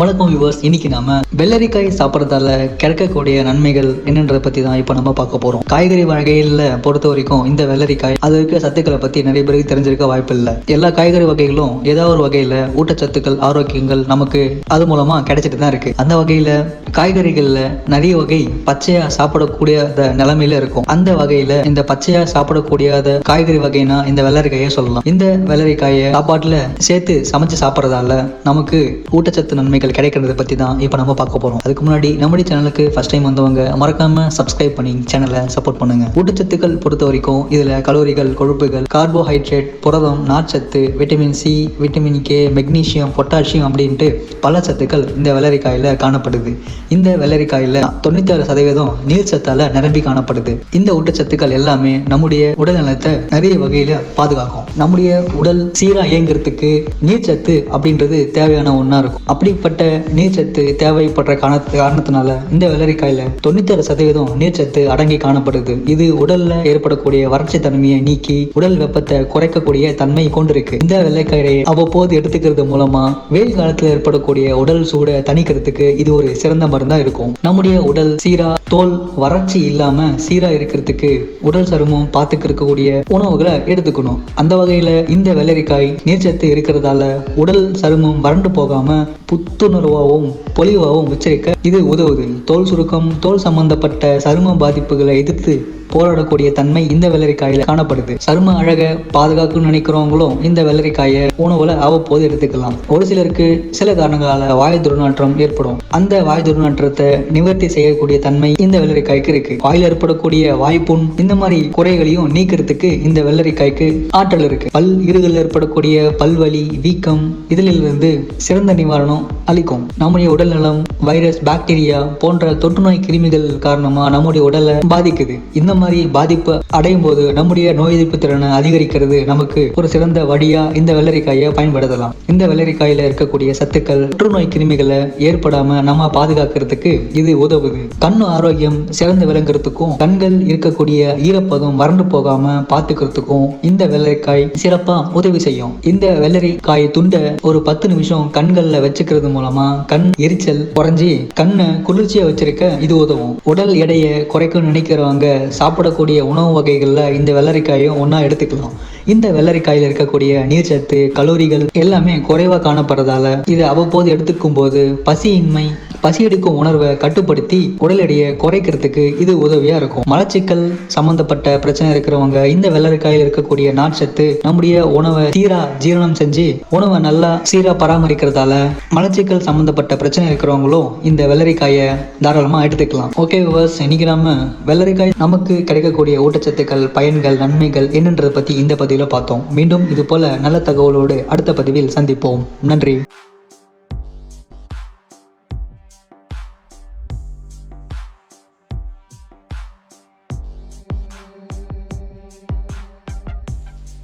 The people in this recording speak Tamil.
வணக்கம் வியூவர்ஸ் இன்னைக்கு நாம வெள்ளரிக்காய் சாப்பிட்றதால கிடைக்கக்கூடிய நன்மைகள் என்னன்றதை பத்தி தான் இப்போ நம்ம பார்க்க போறோம். காய்கறி வகைகளில் பொறுத்த வரைக்கும் இந்த வெள்ளரிக்காய் அது இருக்க சத்துக்களை பத்தி நிறைய பேருக்கு தெரிஞ்சிருக்க வாய்ப்பு இல்லை. எல்லா காய்கறி வகைகளும் ஏதாவது ஒரு வகையில ஊட்டச்சத்துக்கள் ஆரோக்கியங்கள் நமக்கு அது மூலமா கிடைச்சிட்டு தான் இருக்கு. அந்த வகையில காய்கறிகளில் நிறைய வகை பச்சையா சாப்பிடக்கூடிய நிலைமையில இருக்கும். அந்த வகையில இந்த பச்சையா சாப்பிடக்கூடியாத காய்கறி வகைனா இந்த வெள்ளரிக்காயை சொல்லலாம். இந்த வெள்ளரிக்காயை சாப்பாட்டுல சேர்த்து சமைச்சு சாப்பிட்றதால நமக்கு ஊட்டச்சத்து நன்மைகள் கிடைக்கிறத பத்தி தான் இப்போ நம்ம பார்க்க போறோம். அதுக்கு முன்னாடி நம்முடைய சேனலுக்கு ஃபர்ஸ்ட் டைம் வந்தவங்க மறக்காம சப்ஸ்கிரைப் பண்ணி சேனலை சப்போர்ட் பண்ணுங்க. ஊட்டச்சத்துக்கள் பொறுத்த வரைக்கும் இதுல கலோரிகள் கொழுப்புகள் கார்போஹைட்ரேட் புரதம் நார்ச்சத்து vitamin C vitamin K magnesium potassium அப்படின்ட்டு பல சத்துக்கள் இந்த வெள்ளரிக்காயில காணப்படுது. இந்த வெள்ளரிக்காயில தொண்ணூத்தி ஆறு சதவீதம் நீர் சத்தால நிரம்பி காணப்படுது. இந்த ஊட்டச்சத்துக்கள் எல்லாமே நம்முடைய உடல் நலத்தை நிறைய வகையில பாதுகாக்கும். நம்முடைய உடல் சீரா இயங்குறதுக்கு நீர்ச்சத்து அப்படின்றது தேவையான ஒன்றா இருக்கும். அப்படிப்பட்ட நீர்ச்சத்து தேவைப்படுற காரண காரணத்தினால இந்த வெள்ளரிக்காயில தொண்ணூத்தாறு சதவீதம் நீர்ச்சத்து அடங்கி காணப்படுது. இது உடல்ல ஏற்படக்கூடிய வறட்சி தன்மையை நீக்கி உடல் வெப்பத்தை குறைக்கக்கூடிய தன்மை கொண்டிருக்கு. இந்த வெள்ளைக்காயை அவ்வப்போது எடுத்துக்கிறது மூலமா வெயில் காலத்துல ஏற்படக்கூடிய உடல் சூடை தணிக்கிறதுக்கு இது ஒரு சிறந்த மருந்தா இருக்கும். நம்முடைய உடல் சீரா தோல் வறட்சி இல்லாம சீரா இருக்கிறதுக்கு உடல் சருமம் பார்த்துக்கிறக்கூடிய உணவுகளை எடுத்துக்கணும். அந்த வகையில இந்த வெள்ளரிக்காய் நீர்ச்சத்து இருக்கிறதால உடல் சருமம் வறண்டு போகாம புத்துணர்வாகவும் பொலிவாகவும் வச்சிருக்க இது உதவுது. தோல் சுருக்கம் தோல் சம்பந்தப்பட்ட சரும பாதிப்புகளை எதிர்த்து போராடக்கூடிய தன்மை இந்த வெள்ளரிக்காயில காணப்படுது. சரும அழக பாதுகாக்கணும்னு நினைக்கிறவங்களும் இந்த வெள்ளரிக்காயை உணவுல அவ்வப்போது எடுத்துக்கலாம். ஒரு சிலருக்கு சில காரணங்களால வாயு துர்நாற்றம் ஏற்படும். அந்த வாயு துர்நாற்றத்தை நிவர்த்தி செய்யக்கூடிய தன்மை இந்த வெள்ளரிக்காய்க்கு இருக்கு. வாயில் ஏற்படக்கூடிய வாய்ப்புண் இந்த மாதிரி குறைகளையும் நீக்கிறதுக்கு இந்த வெள்ளரிக்காய்க்கு ஆற்றல் இருக்கு. பல் இருகளில் ஏற்படக்கூடிய பல்வலி வீக்கம் இதிலிருந்து சிறந்த நிவாரணம் அளிக்கும். நம்முடைய உடல் நலம் வைரஸ் பாக்டீரியா போன்ற தொற்றுநோய் கிருமிகள் காரணமா நம்முடைய உடலை பாதிக்குது. இந்த மாதிரி பாதிப்பு அடையும் போது நம்முடைய நோய் எதிர்ப்பு திறனை அதிகரிக்கிறது. நமக்கு ஒரு சிறந்த வழியா இந்த வெள்ளரிக்காயை பயன்படுத்தலாம். இந்த வெள்ளரிக்காயில இருக்கக்கூடிய சத்துக்கள் புற்றுநோய் கிருமிகளை ஏற்படாம நம்ம பாதுகாக்கிறதுக்கு இது உதவுது. கண் ஆரோக்கியம் சிறந்து விளங்குறதுக்கும் கண்கள் இருக்கக்கூடிய ஈரப்பதம் வறண்டு போகாம பாத்துக்கிறதுக்கும் இந்த வெள்ளரிக்காய் சிறப்பா உதவி செய்யும். இந்த வெள்ளரிக்காய் துண்டை ஒரு பத்து நிமிஷம் கண்கள்ல வச்சுக்கிறது மூலமா கண் எரிச்சல் குறைஞ்சி கண்ணை குளிர்ச்சியா வச்சிருக்க இது உதவும். உடல் எடையை குறைக்கும் நினைக்கிறவங்க சாப்பிடக்கூடிய உணவு வகைகளில் இந்த வெள்ளரிக்காயும் ஒன்றா எடுத்துக்கலாம். இந்த வெள்ளரிக்காயில் இருக்கக்கூடிய நீர்ச்சத்து கலோரிகள் எல்லாமே குறைவாக காணப்படுறதால இது அவ்வப்போது எடுத்துக்கும் போது பசியின்மை பசி எடுக்கும் உணர்வை கட்டுப்படுத்தி உடல் எடையை குறைக்கிறதுக்கு இது உதவியா இருக்கும். மலச்சிக்கல் சம்பந்தப்பட்ட பிரச்சனை இருக்கிறவங்க இந்த வெள்ளரிக்காயில் இருக்கக்கூடிய நார்ச்சத்து நம்முடைய உணவை சீரா ஜீரணம் செஞ்சு உணவை நல்லா சீரா பராமரிக்கிறதால மலச்சிக்கல் சம்பந்தப்பட்ட பிரச்சனை இருக்கிறவங்களும் இந்த வெள்ளரிக்காயை தாராளமாக எடுத்துக்கலாம். ஓகே விவர்ஸ் இன்னைக்கு நாம வெள்ளரிக்காய் நமக்கு கிடைக்கக்கூடிய ஊட்டச்சத்துக்கள் பயன்கள் நன்மைகள் என்னன்றதை பத்தி இந்த பதிவில் பார்த்தோம். மீண்டும் இது போல நல்ல தகவலோடு அடுத்த பதிவில் சந்திப்போம். நன்றி.